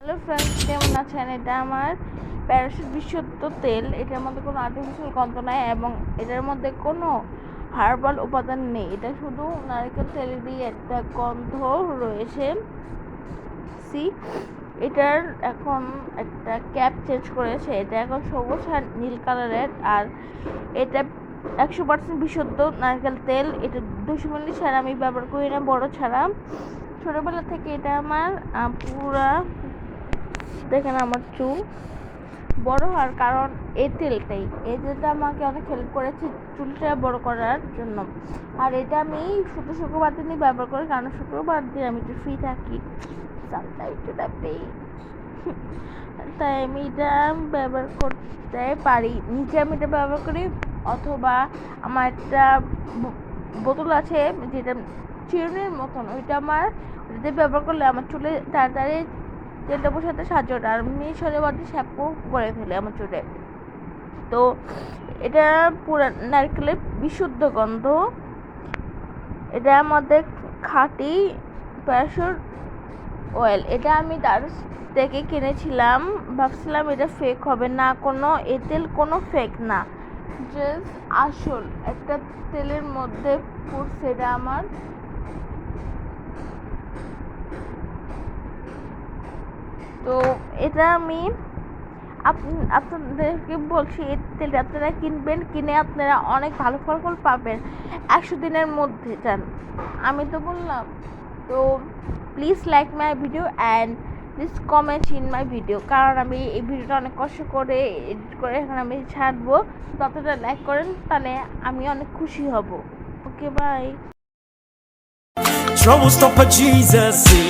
Hello friends কেমন আছেন? এটা আমার প্যারাশুট বিশুদ্ধ তেল। এটার মধ্যে কোনো আর্টিফিশিয়াল গন্ধ নাই এবং এটার মধ্যে কোনো হার্বাল উপাদান নেই। এটা শুধু নারকেল দিয়ে একটা গন্ধ রয়েছে। সি এটার এখন একটা ক্যাপ চেঞ্জ করেছে। এটা এখন সবুজ আর নীল কালারের। আর এটা একশো পার্সেন্ট বিশুদ্ধ নারকেল তেল। এটা দুশো মিলি ছাড়া আমি ব্যবহার করি না, বড় ছাড়া। ছোটোবেলা থেকে এটা আমার পুরা দেখেন আমার চুল বড় হওয়ার কারণ এই তেলটাই। এই তেলটা আমাকে অনেক হেল্প করেছে চুলটা বড় করার জন্য। আর এটা আমি শুধু শুক্রবার দিনই ব্যবহার করি, কারণ শুক্রবার দিন আমি একটু ফ্রি থাকি। সামটাইম টু দ্য পে তাই আমি এটা ব্যবহার করতে পারি। নিজে আমি এটা ব্যবহার করি, অথবা আমার একটা বোতল আছে যেটা চিরুনির মতন, ওইটা আমার ওটাতে ব্যবহার করলে আমার চুলে তাড়াতাড়ি তেলটা বসাতে সাহায্য করে। আর আমি শরীরে বাদে শ্যাম্পু করে ফেলে আমার চুলে। তো এটা পুরা নারকেলের বিশুদ্ধ গন্ধ। এটা আমাদের খাঁটি প্যারাশুট অয়েল। এটা আমি দারুস থেকে কিনেছিলাম। ভাবছিলাম এটা ফেক হবে। না, কোনো, এ তেল কোনো ফেক না। জাস্ট আসল। একটা তেলের মধ্যে পড়ছে এটা আমার। তো এটা আমি আপ- আপনাদেরকে বলছি এই তেলটা আপনারা কিনবেন কিনে আপনারা অনেক ভালো ফলাফল পাবেন। একশো দিনের মধ্যে যান আমি তো বললাম তো please like my video and please comment in my video কারণ আমি এই ভিডিওটা অনেক কষ্ট করে এডিট করে এখন আমি ছাড়বো। তো আপনারা লাইক করেন তাহলে আমি অনেক খুশি হব। Okay bye Trouble stopper Jesus, see.